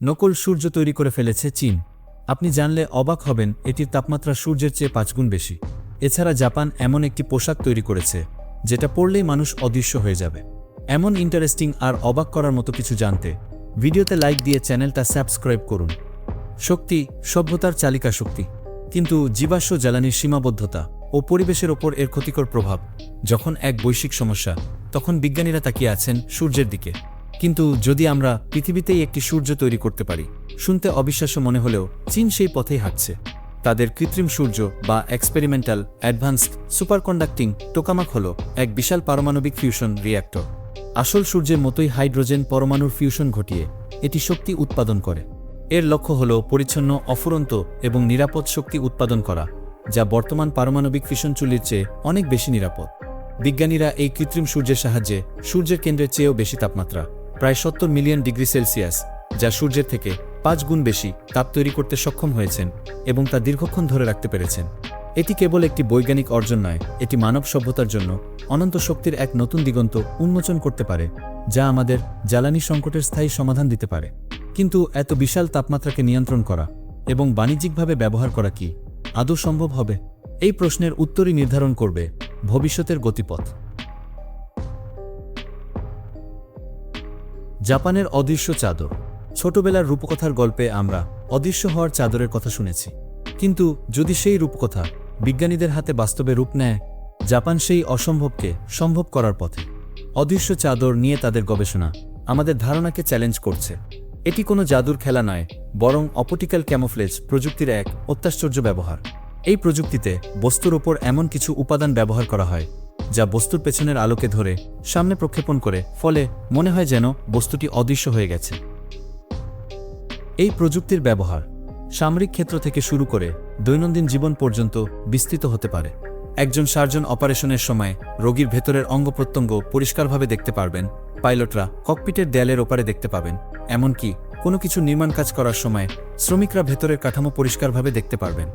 নকল সূর্য তৈরি করে ফেলেছে চীন। আপনি জানলে অবাক হবেন, এটির তাপমাত্রা সূর্যের চেয়ে পাঁচগুণ বেশি। এছাড়া জাপান এমন একটি পোশাক তৈরি করেছে, যেটা পড়লেই মানুষ অদৃশ্য হয়ে যাবে। এমন ইন্টারেস্টিং আর অবাক করার মতো কিছু জানতে, ভিডিওতে লাইক দিয়ে চ্যানেলটা সাবস্ক্রাইব করুন। শক্তি, সভ্যতার চালিকা শক্তি, কিন্তু জীবাশ্ম জ্বালানির সীমাবদ্ধতা ও পরিবেশের ওপর এর ক্ষতিকর প্রভাব, যখন এক বৈশ্বিক সমস্যা, তখন বিজ্ঞানীরা তাকিয়ে আছেন সূর্যের দিকে। কিন্তু যদি আমরা পৃথিবীতেই একটি সূর্য তৈরি করতে পারি, শুনতে অবিশ্বাস্য মনে হলেও চীন সেই পথেই হাঁটছে। তাদের কৃত্রিম সূর্য বা এক্সপেরিমেন্টাল অ্যাডভান্সড সুপারকন্ডাক্টিং টোকামাক হল এক বিশাল পারমাণবিক ফিউশন রিয়্যাক্টর আসল সূর্যের মতোই হাইড্রোজেন পরমাণুর ফিউশন ঘটিয়ে এটি শক্তি উৎপাদন করে। এর লক্ষ্য হল পরিচ্ছন্ন, অফুরন্ত এবং নিরাপদ শক্তি উৎপাদন করা, যা বর্তমান পারমাণবিক ফিশন চুল্লির চেয়ে অনেক বেশি নিরাপদ। বিজ্ঞানীরা এই কৃত্রিম সূর্যের সাহায্যে সূর্যের কেন্দ্রের চেয়েও বেশি তাপমাত্রা প্রায় সত্তর মিলিয়ন ডিগ্রি সেলসিয়াস, যা সূর্যের থেকে পাঁচ গুণ বেশি তাপ তৈরি করতে সক্ষম হয়েছেন এবং তা দীর্ঘক্ষণ ধরে রাখতে পেরেছেন। এটি কেবল একটি বৈজ্ঞানিক অর্জন নয়, এটি মানব সভ্যতার জন্য অনন্ত শক্তির এক নতুন দিগন্ত উন্মোচন করতে পারে, যা আমাদের জ্বালানি সংকটের স্থায়ী সমাধান দিতে পারে। কিন্তু এত বিশাল তাপমাত্রাকে নিয়ন্ত্রণ করা এবং বাণিজ্যিকভাবে ব্যবহার করা কি আদৌ সম্ভব হবে? এই প্রশ্নের উত্তরই নির্ধারণ করবে ভবিষ্যতের গতিপথ। জাপানের অদৃশ্য চাদর। ছোটবেলার রূপকথার গল্পে আমরা অদৃশ্য হওয়ার চাদরের কথা শুনেছি। কিন্তু যদি সেই রূপকথা বিজ্ঞানীদের হাতে বাস্তবে রূপ নেয়, জাপান সেই অসম্ভবকে সম্ভব করার পথে। অদৃশ্য চাদর নিয়ে তাদের গবেষণা আমাদের ধারণাকে চ্যালেঞ্জ করছে। এটি কোনো জাদুর খেলা নয়, বরং অপটিক্যাল ক্যামোফ্লেজ প্রযুক্তির এক অত্যাশ্চর্য ব্যবহার। এই প্রযুক্তিতে বস্তুর ওপর এমন কিছু উপাদান ব্যবহার করা হয় যা বস্তুর পেছনের আলোকে ধরে সামনে প্রক্ষেপণ করে, ফলে মনে হয় যেন বস্তুটি অদৃশ্য হয়ে গেছে। এই প্রযুক্তির ব্যবহার সামরিক ক্ষেত্র থেকে শুরু করে দৈনন্দিন জীবন পর্যন্ত বিস্তৃত হতে পারে। একজন সার্জন অপারেশনের সময় রোগীর ভেতরের অঙ্গ প্রত্যঙ্গ পরিষ্কারভাবে দেখতে পারবেন, পাইলটরা ককপিটের দেয়ালের ওপারে দেখতে পাবেন, এমনকি কোনো কিছু নির্মাণ কাজ করার সময় শ্রমিকরা ভেতরের কাঠামো পরিষ্কারভাবে দেখতে পারবেন।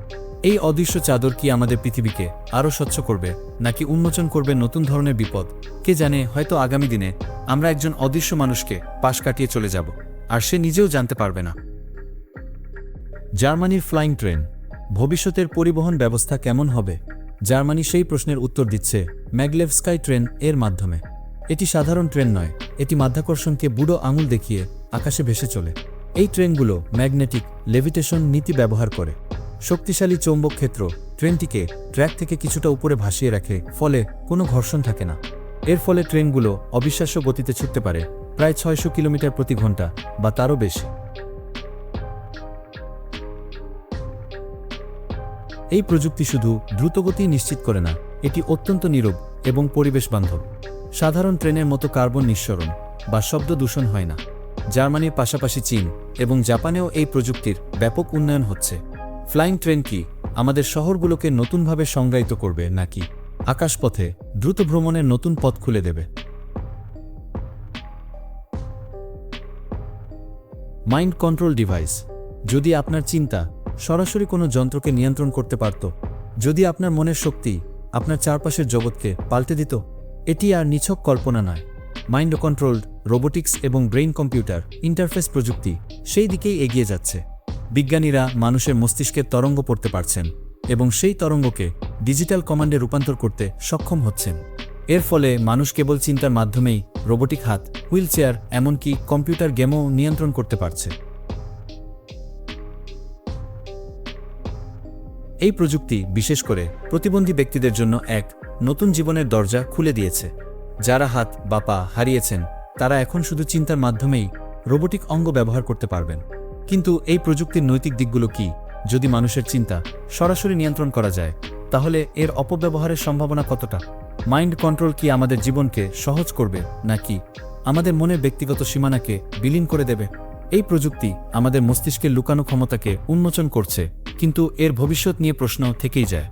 এই অদৃশ্য চাদর কি আমাদের পৃথিবীকে আরও স্বচ্ছ করবে, নাকি উন্মোচন করবে নতুন ধরনের বিপদ? কে জানে, হয়তো আগামী দিনে আমরা একজন অদৃশ্য মানুষকে পাশ কাটিয়ে চলে যাব, আর সে নিজেও জানতে পারবে না। জার্মানির ফ্লাইং ট্রেন, ভবিষ্যতের পরিবহন ব্যবস্থা কেমন হবে? জার্মানি সেই প্রশ্নের উত্তর দিচ্ছে ম্যাগলেভ স্কাই ট্রেন এর মাধ্যমে। এটি সাধারণ ট্রেন নয়, এটি মাধ্যাকর্ষণকে বুড়ো আঙুল দেখিয়ে আকাশে ভেসে চলে। এই ট্রেনগুলো ম্যাগনেটিক লেভিটেশন নীতি ব্যবহার করে। শক্তিশালী চৌম্বক ক্ষেত্র ট্রেনটিকে ট্র্যাক থেকে কিছুটা উপরে ভাসিয়ে রাখে, ফলে কোনো ঘর্ষণ থাকে না। এর ফলে ট্রেনগুলো অবিশ্বাস্য গতিতে ছুটতে পারে, প্রায় ছয়শো কিলোমিটার প্রতি ঘণ্টা বা তারও বেশি। এই প্রযুক্তি শুধু দ্রুতগতি নিশ্চিত করে না, এটি অত্যন্ত নীরব এবং পরিবেশ বান্ধব সাধারণ ট্রেনের মতো কার্বন নিঃসরণ বা শব্দ দূষণ হয় না। জার্মানির পাশাপাশি চীন এবং জাপানেও এই প্রযুক্তির ব্যাপক উন্নয়ন হচ্ছে। ফ্লাইং ট্রেন কি আমাদের শহরগুলোকে নতুনভাবে সংজ্ঞায়িত করবে নাকি আকাশপথে দ্রুত ভ্রমণের নতুন পথ খুলে দেবে? Mind control device. যদি আপনার চিন্তা সরাসরি কোনো যন্ত্রকে নিয়ন্ত্রণ করতে পারত, যদি আপনার মনের শক্তি আপনার চারপাশের জগৎকে পাল্টে দিত, এটি আর নিছক কল্পনা নয়। মাইন্ড কন্ট্রোলড, রোবোটিক্স এবং ব্রেইন কম্পিউটার ইন্টারফেস প্রযুক্তি সেই দিকেই এগিয়ে যাচ্ছে। বিজ্ঞানীরা মানুষের মস্তিষ্কের তরঙ্গ পড়তে পারছেন এবং সেই তরঙ্গকে ডিজিটাল কমান্ডে রূপান্তর করতে সক্ষম হচ্ছেন। এর ফলে মানুষ কেবল চিন্তার মাধ্যমেই রোবোটিক হাত হুইল চেয়ার এমনকি কম্পিউটার গেমও নিয়ন্ত্রণ করতে পারছে। এই প্রযুক্তি, বিশেষ করে, প্রতিবন্ধী ব্যক্তিদের জন্য এক নতুন জীবনের দরজা খুলে দিয়েছে। যারা হাত বা পা হারিয়েছেন, তারা এখন শুধু চিন্তার মাধ্যমেই রোবোটিক অঙ্গ ব্যবহার করতে পারবেন। কিন্তু এই প্রযুক্তির নৈতিক দিকগুলো কি? যদি মানুষের চিন্তা সরাসরি নিয়ন্ত্রণ করা যায়, তাহলে এর অপব্যবহারের সম্ভাবনা কতটা? মাইন্ড কন্ট্রোল কি আমাদের জীবনকে সহজ করবে, নাকি আমাদের মনের ব্যক্তিগত সীমানাকে বিলীন করে দেবে? এই প্রযুক্তি আমাদের মস্তিষ্কের লুকানো ক্ষমতাকে উন্মোচন করছে, কিন্তু এর ভবিষ্যৎ নিয়ে প্রশ্ন থেকেই যায়।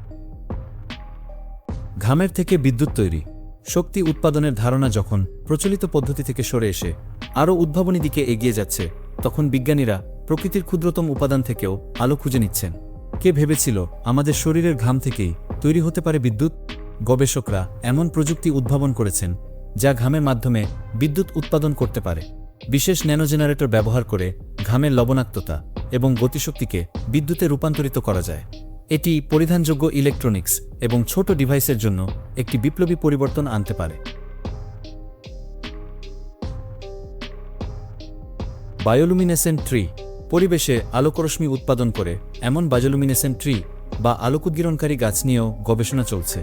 ঘামের থেকে বিদ্যুৎ তৈরি। শক্তি উৎপাদনের ধারণা যখন প্রচলিত পদ্ধতি থেকে সরে এসে আরও উদ্ভাবনী দিকে এগিয়ে যাচ্ছে, তখন বিজ্ঞানীরা প্রকৃতির ক্ষুদ্রতম উপাদান থেকেও আলো খুঁজে নিচ্ছেন। কে ভেবেছিল আমাদের শরীরের ঘাম থেকেই তৈরি হতে পারে বিদ্যুৎ? গবেষকরা এমন প্রযুক্তি উদ্ভাবন করেছেন, যা ঘামের মাধ্যমে বিদ্যুৎ উৎপাদন করতে পারে। বিশেষ ন্যানো জেনারেটর ব্যবহার করে ঘামের লবণাক্ততা এবং গতিশক্তিকে বিদ্যুতে রূপান্তরিত করা যায়। এটি পরিধানযোগ্য ইলেকট্রনিক্স এবং ছোট ডিভাইসের জন্য একটি বিপ্লবী পরিবর্তন আনতে পারে। বায়োলুমিনেসেন্ট ট্রি পরিবেশে আলোকরশ্মি উৎপাদন করে এমন বায়োলুমিনেসেন্ট ট্রি বা আলোকোদ্গীরণকারী গাছ নিয়েও গবেষণা চলছে।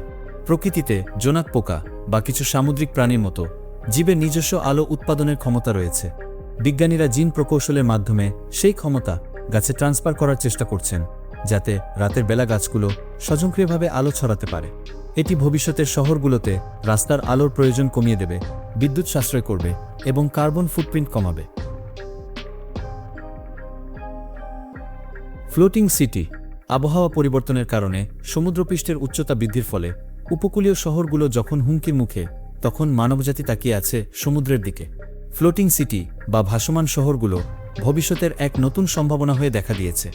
প্রকৃতিতে জোনাক পোকা বা কিছু সামুদ্রিক প্রাণীর মতো জীবের নিজস্ব আলো উৎপাদনের ক্ষমতা রয়েছে। বিজ্ঞানীরা জিন প্রকৌশলের মাধ্যমে সেই ক্ষমতা গাছে ট্রান্সফার করার চেষ্টা করছেন, যাতে রাতের বেলা গাছগুলো স্বজনক্রিয়ভাবে আলো ছড়াতে পারে। এটি ভবিষ্যতের শহরগুলোতে রাস্তার আলোর প্রয়োজন কমিয়ে দেবে, বিদ্যুৎ সাশ্রয় করবে এবং কার্বন ফুটপ্রিন্ট কমাবে। ফ্লোটিং সিটি আবহাওয়া পরিবর্তনের কারণে সমুদ্রপৃষ্ঠের উচ্চতা বৃদ্ধির ফলে উপকূলীয় শহরগুলো যখন হুমকির মুখে, তখন মানবজাতি তাকিয়ে আছে সমুদ্রের দিকে। ফ্লোটিং সিটি বা ভাসমান শহরগুলো ভবিষ্যতের এক নতুন সম্ভাবনা হয়ে দেখা দিয়েছে।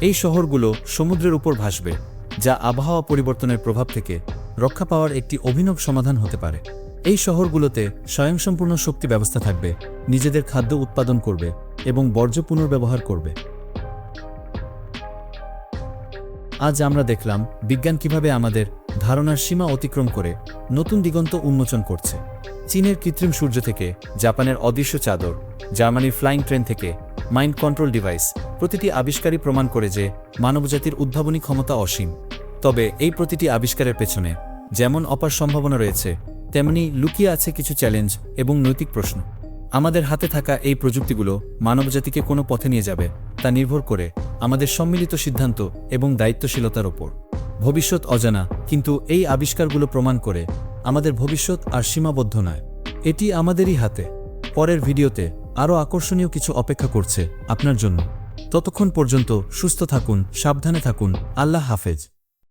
এই শহরগুলো সমুদ্রের উপর ভাসবে, যা আবহাওয়া পরিবর্তনের প্রভাব থেকে রক্ষা পাওয়ার একটি অভিনব সমাধান হতে পারে। এই শহরগুলোতে স্বয়ংসম্পূর্ণ শক্তি ব্যবস্থা থাকবে, নিজেদের খাদ্য উৎপাদন করবে এবং বর্জ্য পুনর্ব্যবহার করবে। আজ আমরা দেখলাম বিজ্ঞান কীভাবে আমাদের ধারণার সীমা অতিক্রম করে নতুন দিগন্ত উন্মোচন করছে। চীনের কৃত্রিম সূর্য থেকে জাপানের অদৃশ্য চাদর, জার্মানির ফ্লাইং ট্রেন থেকে মাইন্ড কন্ট্রোল ডিভাইস প্রতিটি আবিষ্কারই প্রমাণ করে যে মানবজাতির উদ্ভাবনী ক্ষমতা অসীম। তবে এই প্রতিটি আবিষ্কারের পেছনে যেমন অপার সম্ভাবনা রয়েছে, তেমনি লুকিয়ে আছে কিছু চ্যালেঞ্জ এবং নৈতিক প্রশ্ন। আমাদের হাতে থাকা এই প্রযুক্তিগুলো মানবজাতিকে কোনো পথে নিয়ে যাবে, তা নির্ভর করে আমাদের সম্মিলিত সিদ্ধান্ত এবং দায়িত্বশীলতার ওপর। ভবিষ্যৎ অজানা, কিন্তু এই আবিষ্কারগুলো প্রমাণ করে আমাদের ভবিষ্যৎ আর সীমাবদ্ধ নয়। এটি আমাদেরই হাতে। পরের ভিডিওতে আরও আকর্ষণীয় কিছু অপেক্ষা করছে আপনার জন্য। ততক্ষণ পর্যন্ত সুস্থ থাকুন, সাবধানে থাকুন। আল্লাহ হাফেজ।